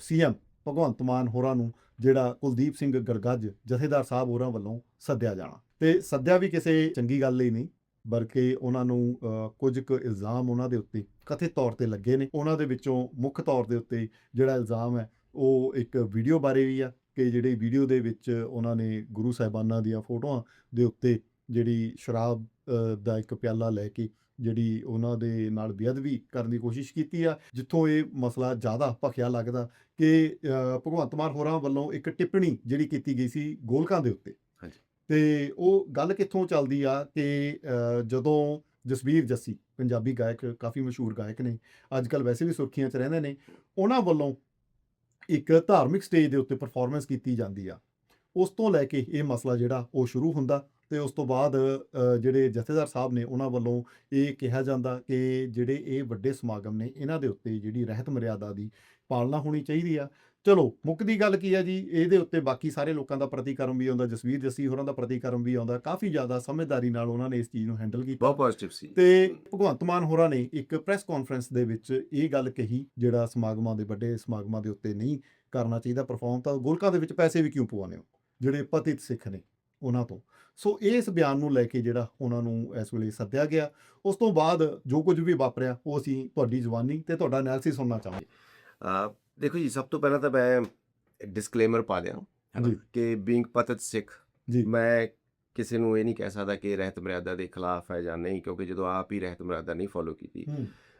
CM Bhagwant Mann ਹੋਰਾਂ ਨੂੰ, ਜਿਹੜਾ ਕੁਲਦੀਪ ਸਿੰਘ ਗੜਗੱਜ ਜਥੇਦਾਰ ਸਾਹਿਬ ਹੋਰਾਂ ਵੱਲੋਂ ਸੱਦਿਆ ਜਾਣਾ। ਤੇ ਸੱਦਿਆ ਵੀ ਕਿਸੇ ਚੰਗੀ ਗੱਲ ਲਈ ਨਹੀਂ, ਬਲਕਿ ਉਹਨਾਂ ਨੂੰ ਕੁਝ ਕੁ ਇਲਜ਼ਾਮ ਉਹਨਾਂ ਦੇ ਉੱਤੇ ਕਥਿਤ ਤੌਰ ਤੇ ਲੱਗੇ ਨੇ। ਉਹਨਾਂ ਦੇ ਵਿੱਚੋਂ ਮੁੱਖ ਤੌਰ ਦੇ ਉੱਤੇ ਜਿਹੜਾ ਇਲਜ਼ਾਮ ਹੈ, ਉਹ ਇੱਕ ਵੀਡੀਓ ਬਾਰੇ ਵੀ ਆ ਕਿ ਜਿਹੜੀ ਵੀਡੀਓ ਦੇ ਵਿੱਚ ਉਹਨਾਂ ਨੇ ਗੁਰੂ ਸਾਹਿਬਾਨਾਂ ਦੀਆਂ ਫੋਟੋਆਂ ਦੇ ਉੱਤੇ ਜਿਹੜੀ ਸ਼ਰਾਬ ਦਾ ਇੱਕ ਪਿਆਲਾ ਲੈ ਕੇ ਜਿਹੜੀ ਉਹਨਾਂ ਦੇ ਨਾਲ ਬੇਅਦਬੀ ਕਰਨ ਦੀ ਕੋਸ਼ਿਸ਼ ਕੀਤੀ ਆ ਜਿੱਥੋਂ ਇਹ ਮਸਲਾ ਜ਼ਿਆਦਾ ਭਖਿਆ ਲੱਗਦਾ ਕਿ ਭਗਵੰਤ ਮਾਨ ਹੋਰਾਂ ਵੱਲੋਂ ਇੱਕ ਟਿੱਪਣੀ ਜਿਹੜੀ ਕੀਤੀ ਗਈ ਸੀ ਗੋਲਕਾਂ ਦੇ ਉੱਤੇ ਹਾਂਜੀ। ਤੇ ਉਹ ਗੱਲ ਕਿੱਥੋਂ ਚੱਲਦੀ ਆ ਕਿ ਜਦੋਂ ਜਸਵੀਰ ਜੱਸੀ ਪੰਜਾਬੀ ਗਾਇਕ ਕਾਫੀ ਮਸ਼ਹੂਰ ਗਾਇਕ ਨੇ ਅੱਜ ਕੱਲ ਵੈਸੇ ਵੀ ਸੁਰਖੀਆਂ 'ਚ ਰਹਿੰਦੇ ਨੇ ਉਹਨਾਂ ਵੱਲੋਂ ਇੱਕ ਧਾਰਮਿਕ ਸਟੇਜ ਦੇ ਉੱਤੇ ਪਰਫਾਰਮੈਂਸ ਕੀਤੀ ਜਾਂਦੀ ਆ ਉਸ ਤੋਂ ਲੈ ਕੇ ਇਹ ਮਸਲਾ ਜਿਹੜਾ ਉਹ ਸ਼ੁਰੂ ਹੁੰਦਾ ਤੇ ਉਸ ਤੋਂ ਬਾਅਦ ਜਿਹੜੇ ਜਥੇਦਾਰ ਸਾਹਿਬ ਨੇ ਉਹਨਾਂ ਵੱਲੋਂ ਇਹ ਕਿਹਾ ਜਾਂਦਾ ਕਿ ਜਿਹੜੇ ਇਹ ਵੱਡੇ ਸਮਾਗਮ ਨੇ ਇਹਨਾਂ ਦੇ ਉੱਤੇ ਜਿਹੜੀ ਰਹਿਤ ਮਰਿਆਦਾ ਦੀ ਪਾਲਣਾ ਹੋਣੀ ਚਾਹੀਦੀ ਆ। ਚਲੋ ਮੁੱਕ ਦੀ ਗੱਲ ਕੀ ਆ ਜੀ? ਇਹਦੇ ਉੱਤੇ ਬਾਕੀ ਸਾਰੇ ਲੋਕਾਂ ਦਾ ਪ੍ਰਤੀਕਰਮ ਵੀ ਆਉਂਦਾ ਜਸਵੀਰ ਜੱਸੀ ਹੋਰਾਂ ਦਾ ਪ੍ਰਤੀਕਰਮ ਵੀ ਆਉਂਦਾ। ਕਾਫੀ ਜ਼ਿਆਦਾ ਸਮਝਦਾਰੀ ਨਾਲ ਉਹਨਾਂ ਨੇ ਇਸ ਚੀਜ਼ ਨੂੰ ਹੈਂਡਲ ਕੀਤਾ। ਬਹੁਤ ਪੋਜ਼ਿਟਿਵ ਸੀ। ਤੇ ਭਗਵੰਤ ਮਾਨ ਹੋਰਾਂ ਨੇ ਇੱਕ ਪ੍ਰੈਸ ਕਾਨਫਰੰਸ ਦੇ ਵਿੱਚ ਇਹ ਗੱਲ ਕਹੀ ਜਿਹੜਾ ਸਮਾਗਮਾਂ ਦੇ ਵੱਡੇ ਸਮਾਗਮਾਂ ਦੇ ਉੱਤੇ ਨਹੀਂ ਕਰਨਾ ਚਾਹੀਦਾ ਪਰਫਾਰਮ ਤਾਂ ਗੋਲਕਾਂ ਦੇ ਵਿੱਚ ਪੈਸੇ ਵੀ ਕਿਉਂ ਪਵਾਉਂਦੇ ਹੋ? ਜਿਹੜੇ ਪਤਿਤ ਸਿੱਖ ਨੇ। ਉਹਨਾਂ ਤੋਂ। ਸੋ ਇਸ ਬਿਆਨ ਨੂੰ ਲੈ ਕੇ ਜਿਹੜਾ ਉਹਨਾਂ ਨੂੰ ਇਸ ਵੇਲੇ ਸੱਦਿਆ ਗਿਆ। ਉਸ ਤੋਂ ਬਾਅਦ ਜੋ ਕੁਝ ਵੀ ਵਾਪਰਿਆ ਉਹ ਅਸੀਂ ਤੁਹਾਡੀ ਜ਼ੁਬਾਨੀ ਤੇ ਤੁਹਾਡਾ ਐਨਾਲਿਸਿਸ ਸੁਣਨਾ ਚਾਹਾਂਗੇ। ਦੇਖੋ ਜੀ ਸਭ ਤੋਂ ਪਹਿਲਾਂ ਤਾਂ ਮੈਂ ਡਿਸਕਲੇਮਰ ਪਾ ਦਿਆਂ। ਕਿ ਬੀਇੰਗ ਪਤਤ ਸਿੱਖ ਜੀ। ਮੈਂ ਕਿਸੇ ਨੂੰ ਇਹ ਨਹੀਂ ਕਹਿ ਸਕਦਾ ਕਿ ਰਹਿਤ ਮਰਿਆਦਾ ਦੇ ਖਿਲਾਫ ਹੈ ਜਾਂ ਨਹੀਂ ਕਿਉਂਕਿ ਜਦੋਂ ਆਪ ਹੀ ਰਹਿਤ ਮਰਿਆਦਾ ਨਹੀਂ ਫੋਲੋ ਕੀਤੀ।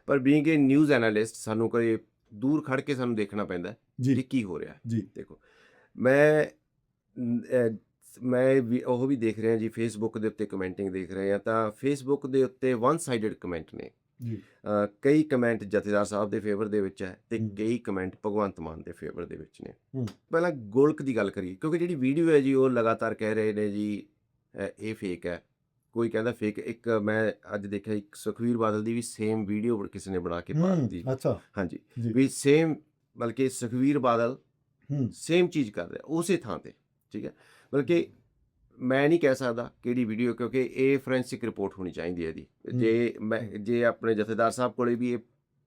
ਪਰ ਬੀਇੰਗ ਏ ਨਿਊਜ਼ ਐਨਾਲਿਸਟ ਸਾਨੂੰ ਕੋਈ ਦੂਰ ਖੜ ਕੇ ਸਾਨੂੰ ਦੇਖਣਾ ਪੈਂਦਾ ਕਿ ਜੀ। ਕੀ ਹੋ ਰਿਹਾ। ਜੀ। ਦੇਖੋ ਮੈਂ ਮੈਂ ਵੀ ਉਹ ਵੀ ਦੇਖ ਰਿਹਾ ਜੀ ਫੇਸਬੁੱਕ ਦੇ ਉੱਤੇ ਕਮੈਂਟਿੰਗ ਦੇਖ ਰਹੇ ਆ ਤਾਂ ਫੇਸਬੁੱਕ ਦੇ ਉੱਤੇ ਵਨ ਸਾਈਡਡ ਕਮੈਂਟ ਨੇ। ਜੀ। ਕਈ ਕਮੈਂਟ ਜਥੇਦਾਰ ਸਾਹਿਬ ਦੇ ਫੇਵਰ ਦੇ ਵਿੱਚ ਹੈ ਤੇ ਹੂੰ। ਕਈ ਕਮੈਂਟ ਭਗਵੰਤ ਮਾਨ ਦੇ ਫੇਵਰ ਦੇ ਵਿੱਚ ਨੇ। ਹੂੰ। ਪਹਿਲਾਂ ਗੋਲਕ ਦੀ ਗੱਲ ਕਰੀਏ ਕਿਉਂਕਿ ਜਿਹੜੀ ਵੀਡੀਓ ਹੈ ਜੀ ਉਹ ਲਗਾਤਾਰ ਕਹਿ ਰਹੇ ਨੇ ਜੀ ਇਹ ਫੇਕ ਹੈ। ਕੋਈ ਕਹਿੰਦਾ ਫੇਕ ਇੱਕ ਮੈਂ ਅੱਜ ਦੇਖਿਆ ਇੱਕ ਸੁਖਵੀਰ ਬਾਦਲ ਦੀ ਵੀ ਸੇਮ ਵੀਡੀਓ ਕਿਸੇ ਨੇ ਬਣਾ ਕੇ ਪਾ ਹੂੰ, ਦਿੱਤੀ। ਅੱਛਾ। ਹਾਂਜੀ। ਵੀ ਸੇਮ ਬਲਕਿ ਸੁਖਵੀਰ ਬਾਦਲ ਹੂੰ। ਸੇਮ ਚੀਜ਼ ਕਰ ਰਿਹਾ ਉਸੇ ਥਾਂ ਤੇ। ਠੀਕ ਹੈ? ਬਲਕਿ ਮੈਂ ਨਹੀਂ ਕਹਿ ਸਕਦਾ ਕਿਹੜੀ ਵੀਡੀਓ ਕਿਉਂਕਿ ਇਹ ਫੋਰੈਂਸਿਕ ਰਿਪੋਰਟ ਹੋਣੀ ਚਾਹੀਦੀ ਹੈ ਇਹਦੀ। ਜੇ ਮੈਂ ਜੇ ਆਪਣੇ ਜਥੇਦਾਰ ਸਾਹਿਬ ਕੋਲੇ ਵੀ ਇਹ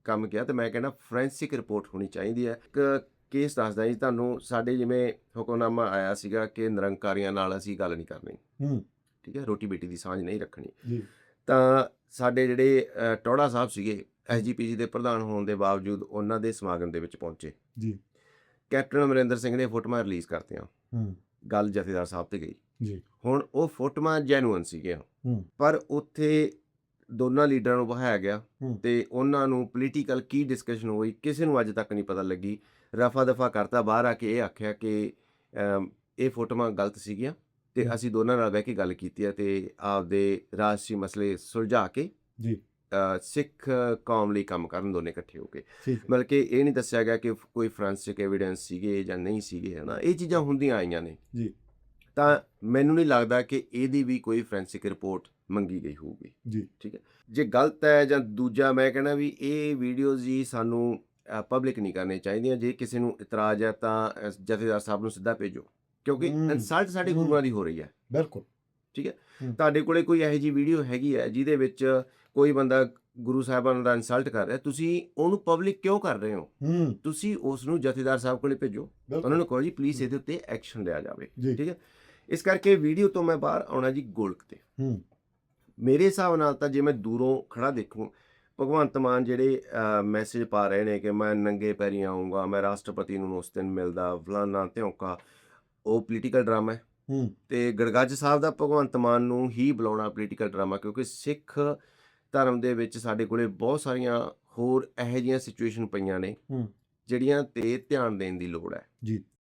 ਕੰਮ ਕਿਹਾ ਤੇ ਮੈਂ ਕਹਿੰਦਾ ਫੋਰੈਂਸਿਕ ਰਿਪੋਰਟ ਹੋਣੀ ਚਾਹੀਦੀ ਹੈ। ਇੱਕ ਕੇਸ ਦੱਸਦਾ ਜੀ ਤੁਹਾਨੂੰ ਸਾਡੇ ਜਿਵੇਂ ਹੁਕਮਨਾਮਾ ਆਇਆ ਸੀਗਾ ਕਿ ਨਿਰੰਕਾਰੀਆਂ ਨਾਲ ਅਸੀਂ ਗੱਲ ਨਹੀਂ ਕਰਨੀ। ਹੂੰ। ਠੀਕ ਹੈ? ਰੋਟੀ ਬੇਟੀ ਦੀ ਸਾਂਝ ਨਹੀਂ ਰੱਖਣੀ। ਜੀ। ਤਾਂ ਸਾਡੇ ਜਿਹੜੇ ਟੌੜਾ ਸਾਹਿਬ ਸੀਗੇ ਐਸਜੀਪੀਜੀ ਦੇ ਪ੍ਰਧਾਨ ਹੋਣ ਦੇ ਬਾਵਜੂਦ ਉਹਨਾਂ ਦੇ ਸਮਾਗਮ ਦੇ ਵਿੱਚ ਪਹੁੰਚੇ। ਜੀ। ਕੈਪਟਨ ਅਮਰਿੰਦਰ ਸਿੰਘ ਨੇ ਫੋਟੋਆਂ ਰਿਲੀਜ਼ ਕਰਤੀਆਂ। ਹੂੰ। ਗੱਲ ਜਥੇਦਾਰ ਸਾਹਿਬ ਤੇ ਗਈ। ਜੀ। ਹੁਣ ਉਹ ਫੋਟੋਆਂ ਜੈਨੂਅਨ ਸੀਗੀਆਂ। ਹੂੰ। ਪਰ ਉੱਥੇ ਦੋਨਾਂ ਲੀਡਰਾਂ ਨੂੰ ਬਹਾਇਆ ਗਿਆ। ਤੇ ਉਹਨਾਂ ਨੂੰ ਪੋਲੀਟੀਕਲ ਕੀ ਡਿਸਕਸ਼ਨ ਹੋਈ ਕਿਸੇ ਨੂੰ ਅੱਜ ਤੱਕ ਨਹੀਂ ਪਤਾ ਲੱਗੀ। ਰਫਾ ਦਫਾ ਕਰਤਾ ਬਾਹਰ ਆ ਕੇ ਇਹ ਆਖਿਆ ਕਿ ਇਹ ਫੋਟੋਆਂ ਗਲਤ ਸੀਗੀਆਂ ਤੇ। ਅਸੀਂ ਦੋਨਾਂ ਨਾਲ ਬਹਿ ਕੇ ਗੱਲ ਕੀਤੀ ਹੈ ਤੇ ਆਪਦੇ ਰਾਜਸੀ ਮਸਲੇ ਸੁਲਝਾ ਕੇ ਜੀ। ਸਿੱਖ ਕੌਮ ਲਈ ਕੰਮ ਕਰਨ ਦੋਨੇ ਇਕੱਠੇ ਹੋ ਕੇ। ਠੀਕ ਹੈ। ਬਲਕਿ ਇਹ ਨਹੀਂ ਦੱਸਿਆ ਗਿਆ ਕਿ ਕੋਈ ਫੋਰੈਂਸਿਕ ਐਵੀਡੈਂਸ ਸੀਗੇ ਜਾਂ ਨਹੀਂ ਸੀਗੇ ਹਨਾ? ਇਹ ਚੀਜ਼ਾਂ ਹੁੰਦੀਆਂ ਆਈਆਂ ਨੇ। ਜੀ। ਤਾਂ ਮੈਨੂੰ ਨਹੀਂ ਲੱਗਦਾ ਕਿ ਇਹਦੀ ਵੀ ਕੋਈ ਫੋਰੈਂਸਿਕ ਰਿਪੋਰਟ ਮੰਗੀ ਗਈ ਹੋਊਗੀ। ਜੀ। ਜੇ ਗਲਤ ਹੈ ਜਾਂ ਦੂਜਾ ਮੈਂ ਕਹਿੰਦਾ ਵੀ ਇਹ ਵੀਡੀਓਜ਼ ਜੀ ਸਾਨੂੰ ਪਬਲਿਕ ਨਹੀਂ ਕਰਨੇ ਚਾਹੀਦੀਆਂ। ਜੇ ਕਿਸੇ ਨੂੰ ਇਤਰਾਜ਼ ਹੈ ਤਾਂ ਜਥੇਦਾਰ ਸਾਹਿਬ ਨੂੰ ਸਿੱਧਾ ਭੇਜੋ। ਕਿਉਂਕਿ ਹੂੰ। ਇਨਸਲਟ ਸਾਡੇ ਹੂੰ। ਗੁਰੂਆਂ ਦੀ ਹੋ ਰਹੀ ਹੈ। ਬਿਲਕੁਲ। ਤੁਹਾਡੇ ਕੋਲੇ ਕੋਈ ਇਹੋ ਜੀ ਵੀਡੀਓ ਹੈਗੀ ਹੈ ਜਿਹਦੇ ਵਿੱਚ ਕੋਈ ਬੰਦਾ ਗੁਰੂ ਸਾਹਿਬਾਨ ਦਾ ਇਨਸਲਟ ਕਰ ਰਿਹਾ? ਤੁਸੀਂ ਉਹਨੂੰ ਪਬਲਿਕ ਕਿਉਂ ਕਰ ਰਹੇ ਹੋ? ਹੂੰ। ਤੁਸੀਂ ਉਸ ਨੂੰ ਜਥੇਦਾਰ ਸਾਹਿਬ ਕੋਲੇ ਭੇਜੋ। ਉਹਨਾਂ ਨੂੰ ਕਹੋ ਜੀ ਪਲੀਜ਼ ਇਹਦੇ ਉੱਤੇ ਐਕਸ਼ਨ ਲਿਆ ਜਾਵੇ ਠੀਕ ਹੈ? ਇਸ ਕਰਕੇ ਵੀਡੀਓ ਤੋਂ ਮੈਂ ਬਾਹਰ ਆਉਣਾ ਜੀ ਗੋਲਕ ਤੇ। ਹੂੰ। ਮੇਰੇ ਹਿਸਾਬ ਨਾਲ ਤਾਂ ਜੇ ਮੈਂ ਦੂਰੋਂ ਖੜਾ ਦੇਖੂੰ ਭਗਵੰਤ ਮਾਨ ਜਿਹੜੇ ਮੈਸੇਜ ਪਾ ਰਹੇ ਨੇ ਕਿ ਮੈਂ ਨੰਗੇ ਪੈਰੀ ਆਉਂਗਾ ਮੈਂ ਰਾਸ਼ਟਰਪਤੀ ਨੂੰ ਉਸ ਦਿਨ ਮਿਲਦਾ ਫਲਾਨਾ ਧਿਉਂਕਾ ਉਹ ਪੋਲੀਟੀਕਲ ਡਰਾਮਾ ਹੈ ਹੂੰ। ਤੇ ਗੜਗੱਜ ਸਾਹਿਬ ਦਾ ਭਗਵੰਤ ਮਾਨ ਨੂੰ ਹੀ ਬੁਲਾਉਣਾ ਪੋਲੀਟੀਕਲ ਡਰਾਮਾ ਕਿਉਂਕਿ ਸਿੱਖ ਧਰਮ ਦੇ ਵਿੱਚ ਸਾਡੇ ਕੋਲੇ ਬਹੁਤ ਸਾਰੀਆਂ ਹੋਰ ਇਹੋ ਜਿਹੀਆਂ ਸਿਚੁਏਸ਼ਨ ਪਈਆਂ ਨੇ ਜਿਹੜੀਆਂ ਤੇ ਧਿਆਨ ਦੇਣ ਦੀ ਲੋੜ ਹੈ। ਜੀ।